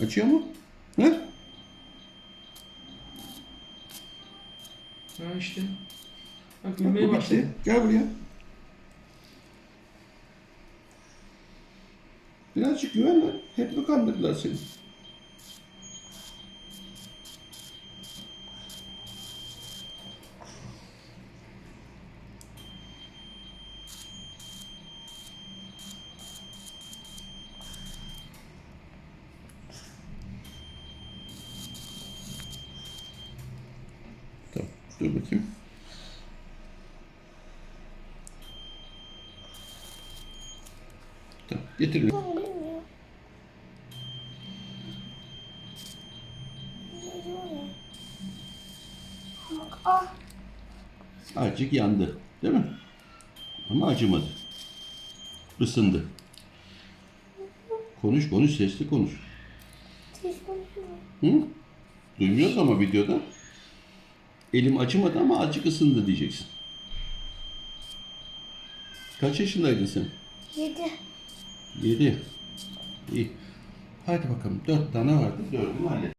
Açıyor mu? He? Ha işte. Bak Bak, gülmeye bu başladı. bitti. Gel buraya. Birazcık güven lan. Hep mi kandırdılar seni? Tamam. Dur bakayım. Tamam. Getir. bir. Bilmiyorum. Bak ah. Azıcık yandı. Değil mi? Ama acımadı. Isındı. Konuş konuş sesli konuş. Siz konuşuyor. Hı? Duymuyoruz ama videoda. Elim acımadı ama azıcık ısındı diyeceksin. Kaç yaşındaydın sen? Yedi. Yedi. İyi. Hadi bakalım. Dört tane vardı. Dördünü hallet.